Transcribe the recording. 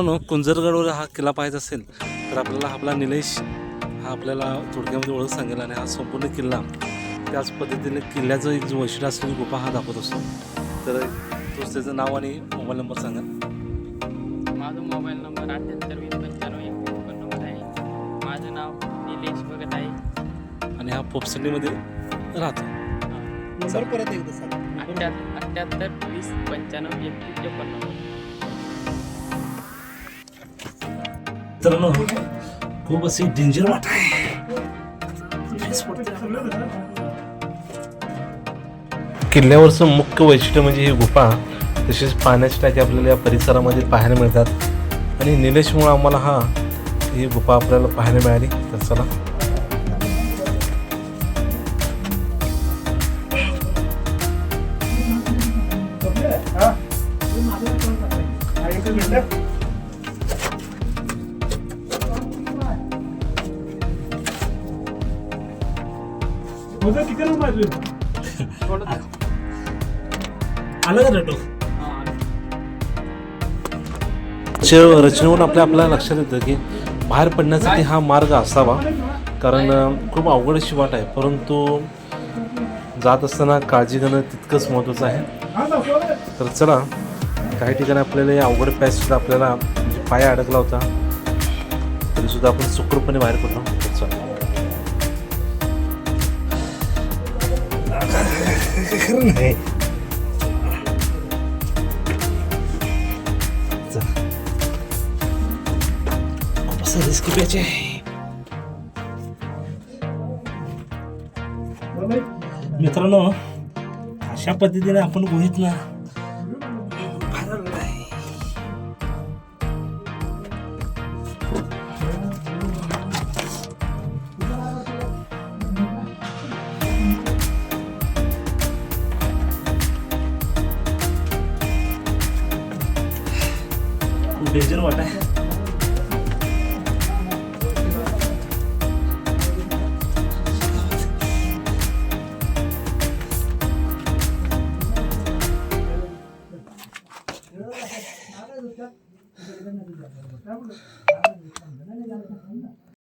मित्रांनो कुंजरगडवर हा किल्ला पाहायचा असेल तर आपल्याला आपला निलेश हा आपल्याला थोडक्यामध्ये ओळख सांगेल आणि हा संपूर्ण किल्ला त्याच पद्धतीने किल्ल्याचं एक जो वैशिष्ट्य असलेली गुफा हा दाखवत असतो. तर तोच त्याचं नाव आणि मोबाईल नंबर सांगा. माझा मोबाईल नंबर अठ्ठ्याहत्तर वीस पंच्याण्णव एक नंबर आहे. माझं नाव निलेश भगत आहे. आणि हा पोपसंडीमध्ये राहतो. नंबर परत एकदा सांगा. अठ्ठ्याहत्तर अठ्ठ्याहत्तर वीस पंच्याण्णव एकतीस एकोणनव्वद मित्रांनो खूप अशी डेंजर वाट आहे. किल्ल्यावरचं मुख्य वैशिष्ट्य म्हणजे ही गुफा. तसेच पाण्याची टाकी आपल्याला या परिसरामध्ये पाहायला मिळतात. आणि निलेशमुळं आम्हाला हा ही गुफा आपल्याला पाहायला मिळाली. तर चला. आलं का रेटो रचनेवरून आपल्या आपल्याला लक्षात येतं की बाहेर पडण्यासाठी हा मार्ग असावा. कारण खूप अवघड अशी वाट आहे. परंतु जात असताना काळजी घेणं तितकंच महत्त्वाचं आहे. तर चला काही ठिकाणी आपल्याला या अवघड पॅच सुद्धा आपल्याला म्हणजे पाय अडकला होता. तरी सुद्धा आपण सुखरूपणे बाहेर पडलो. तर नाही. असं रिस्क घ्यायचे आहे. मित्रांनो अशा पद्धतीने आपण गुहेत ना खूप डेंजर वाट आहे